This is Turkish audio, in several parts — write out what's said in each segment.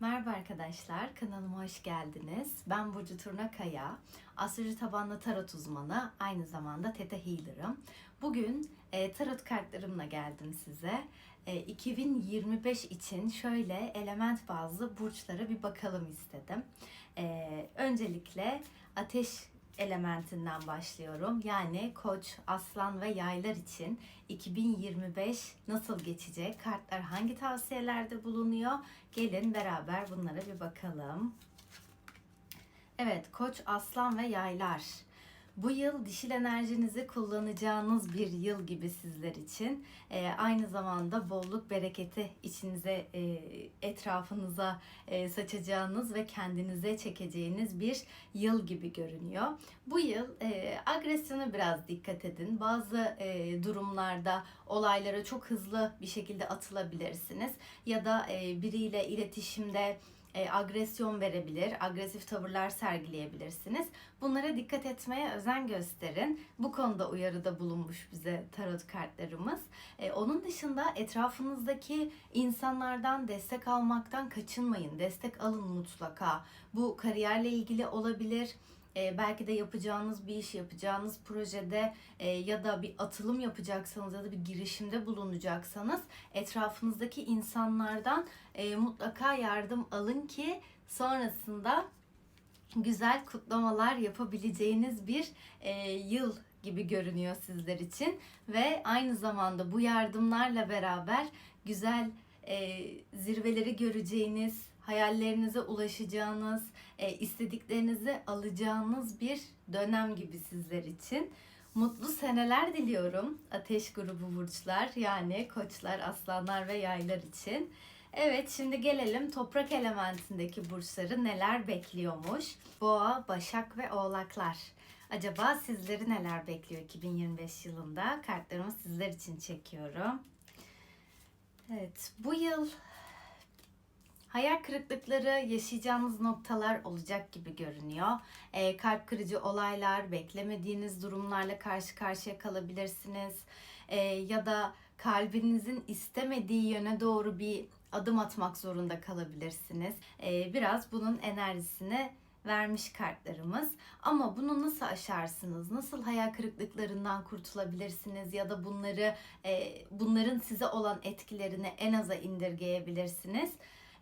Merhaba arkadaşlar, kanalıma hoş geldiniz. Ben Burcu Turna Kaya, astroloji tabanlı tarot uzmanı, aynı zamanda Theta Healer'ım. Bugün e, tarot kartlarımla geldim size. E, 2025 için şöyle element bazlı burçlara bir bakalım istedim. E, öncelikle ateş elementinden başlıyorum. Yani Koç, Aslan ve Yaylar için 2025 nasıl geçecek? Kartlar hangi tavsiyelerde bulunuyor? Gelin beraber bunlara bir bakalım. Evet, Koç, Aslan ve Yaylar. Bu yıl dişil enerjinizi kullanacağınız bir yıl gibi sizler için. Ee, aynı zamanda bolluk bereketi içinize, e, etrafınıza e, saçacağınız ve kendinize çekeceğiniz bir yıl gibi görünüyor. Bu yıl e, agresyona biraz dikkat edin. Bazı e, durumlarda olaylara çok hızlı bir şekilde atılabilirsiniz. Ya da e, biriyle iletişimde e, agresyon verebilir, agresif tavırlar sergileyebilirsiniz. Bunlara dikkat etmeye özen gösterin. Bu konuda uyarıda bulunmuş bize tarot kartlarımız. E, onun dışında etrafınızdaki insanlardan destek almaktan kaçınmayın. Destek alın mutlaka. Bu kariyerle ilgili olabilir. E, belki de yapacağınız bir iş, yapacağınız projede e, ya da bir atılım yapacaksanız ya da bir girişimde bulunacaksanız etrafınızdaki insanlardan e, mutlaka yardım alın ki sonrasında güzel kutlamalar yapabileceğiniz bir e, yıl gibi görünüyor sizler için. Ve aynı zamanda bu yardımlarla beraber güzel e, zirveleri göreceğiniz, hayallerinize ulaşacağınız, e, istediklerinizi alacağınız bir dönem gibi sizler için. Mutlu seneler diliyorum Ateş grubu burçlar yani koçlar, aslanlar ve yaylar için. Evet şimdi gelelim toprak elementindeki burçları neler bekliyormuş? Boğa, Başak ve Oğlaklar. Acaba sizleri neler bekliyor 2025 yılında? Kartlarımı sizler için çekiyorum. Evet bu yıl hayal kırıklıkları yaşayacağınız noktalar olacak gibi görünüyor. E, kalp kırıcı olaylar, beklemediğiniz durumlarla karşı karşıya kalabilirsiniz. E, ya da kalbinizin istemediği yöne doğru bir adım atmak zorunda kalabilirsiniz. E, biraz bunun enerjisini vermiş kartlarımız. Ama bunu nasıl aşarsınız? Nasıl hayal kırıklıklarından kurtulabilirsiniz ya da bunları e, bunların size olan etkilerini en aza indirgeyebilirsiniz?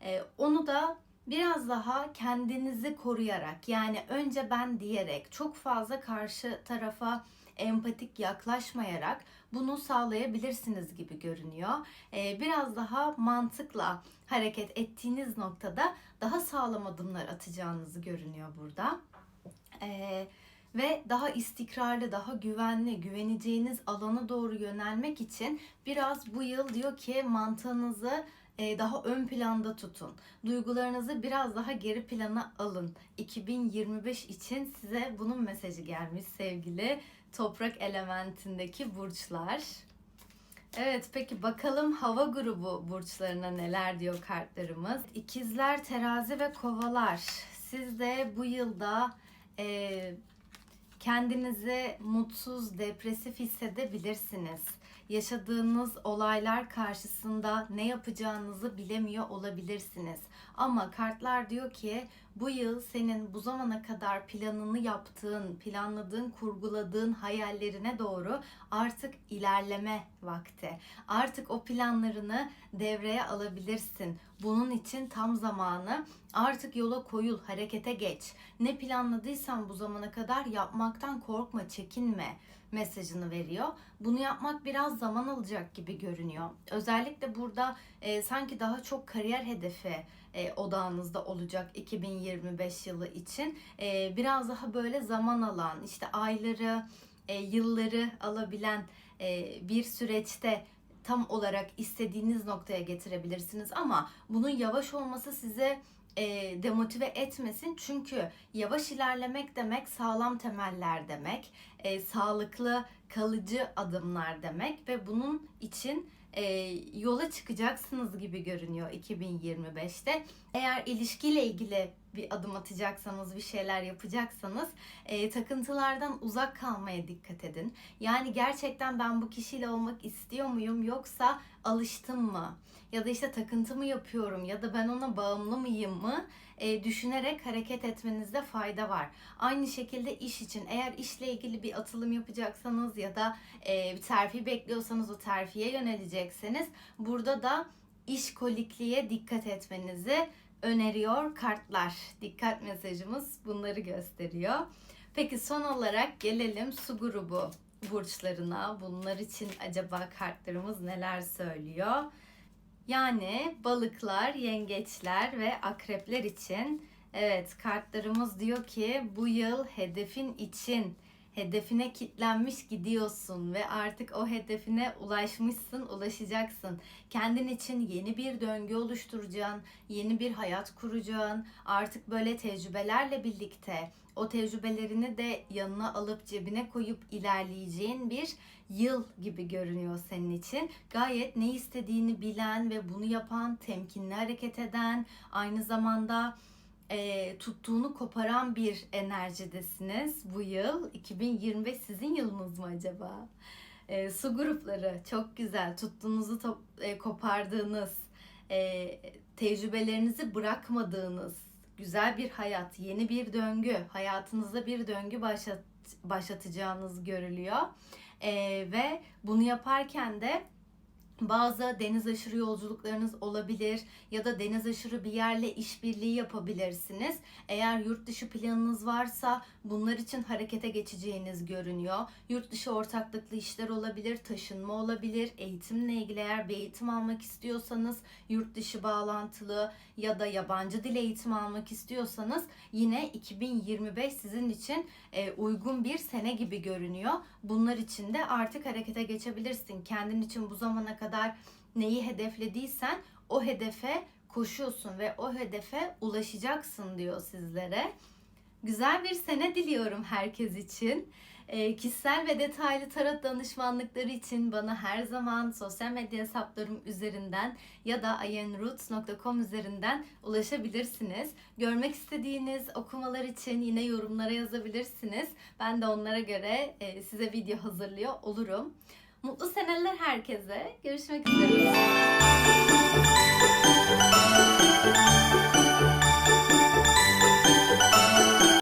E, onu da biraz daha kendinizi koruyarak yani önce ben diyerek çok fazla karşı tarafa empatik yaklaşmayarak bunu sağlayabilirsiniz gibi görünüyor. Ee, biraz daha mantıkla hareket ettiğiniz noktada daha sağlam adımlar atacağınızı görünüyor burada. Ee, ve daha istikrarlı, daha güvenli, güveneceğiniz alana doğru yönelmek için biraz bu yıl diyor ki mantığınızı daha ön planda tutun. Duygularınızı biraz daha geri plana alın. 2025 için size bunun mesajı gelmiş sevgili toprak elementindeki burçlar. Evet peki bakalım hava grubu burçlarına neler diyor kartlarımız. İkizler, terazi ve kovalar. Siz de bu yılda e, kendinizi mutsuz, depresif hissedebilirsiniz. Yaşadığınız olaylar karşısında ne yapacağınızı bilemiyor olabilirsiniz. Ama kartlar diyor ki bu yıl senin bu zamana kadar planını yaptığın, planladığın, kurguladığın hayallerine doğru artık ilerleme vakti. Artık o planlarını devreye alabilirsin. Bunun için tam zamanı. Artık yola koyul, harekete geç. Ne planladıysan bu zamana kadar yapmaktan korkma, çekinme mesajını veriyor. Bunu yapmak biraz zaman alacak gibi görünüyor. Özellikle burada e, sanki daha çok kariyer hedefi e, odağınızda olacak 2025 yılı için. E, biraz daha böyle zaman alan, işte ayları, e, yılları alabilen e, bir süreçte tam olarak istediğiniz noktaya getirebilirsiniz ama bunun yavaş olması size e, demotive etmesin. Çünkü yavaş ilerlemek demek sağlam temeller demek, e, sağlıklı kalıcı adımlar demek ve bunun için e, yola çıkacaksınız gibi görünüyor 2025'te. Eğer ilişkiyle ilgili bir adım atacaksanız, bir şeyler yapacaksanız e, takıntılardan uzak kalmaya dikkat edin. Yani gerçekten ben bu kişiyle olmak istiyor muyum yoksa alıştım mı? Ya da işte takıntı mı yapıyorum ya da ben ona bağımlı mıyım mı? E, düşünerek hareket etmenizde fayda var. Aynı şekilde iş için eğer işle ilgili bir atılım yapacaksanız ya da e, terfi bekliyorsanız o terfiye yönelecekseniz burada da işkolikliğe dikkat etmenizi öneriyor kartlar. Dikkat mesajımız bunları gösteriyor. Peki son olarak gelelim su grubu burçlarına. Bunlar için acaba kartlarımız neler söylüyor? Yani balıklar, yengeçler ve akrepler için evet kartlarımız diyor ki bu yıl hedefin için hedefine kitlenmiş gidiyorsun ve artık o hedefine ulaşmışsın, ulaşacaksın. Kendin için yeni bir döngü oluşturacaksın, yeni bir hayat kuracaksın. Artık böyle tecrübelerle birlikte o tecrübelerini de yanına alıp cebine koyup ilerleyeceğin bir yıl gibi görünüyor senin için. Gayet ne istediğini bilen ve bunu yapan, temkinli hareket eden, aynı zamanda e, tuttuğunu koparan bir enerjidesiniz bu yıl. 2025 sizin yılınız mı acaba? E, su grupları çok güzel. Tuttuğunuzu top, e, kopardığınız, e, tecrübelerinizi bırakmadığınız, güzel bir hayat, yeni bir döngü, hayatınızda bir döngü başlat, başlatacağınız görülüyor. E, ve bunu yaparken de bazı deniz aşırı yolculuklarınız olabilir ya da deniz aşırı bir yerle işbirliği yapabilirsiniz. Eğer yurt dışı planınız varsa bunlar için harekete geçeceğiniz görünüyor. Yurt dışı ortaklıklı işler olabilir, taşınma olabilir, eğitimle ilgili eğer bir eğitim almak istiyorsanız, yurt dışı bağlantılı ya da yabancı dil eğitimi almak istiyorsanız yine 2025 sizin için e, uygun bir sene gibi görünüyor. Bunlar için de artık harekete geçebilirsin. Kendin için bu zamana kadar neyi hedeflediysen o hedefe koşuyorsun ve o hedefe ulaşacaksın diyor sizlere. Güzel bir sene diliyorum herkes için. E, kişisel ve detaylı tarot danışmanlıkları için bana her zaman sosyal medya hesaplarım üzerinden ya da ayenroots.com üzerinden ulaşabilirsiniz. Görmek istediğiniz okumalar için yine yorumlara yazabilirsiniz. Ben de onlara göre e, size video hazırlıyor olurum. Mutlu seneler herkese. Görüşmek üzere.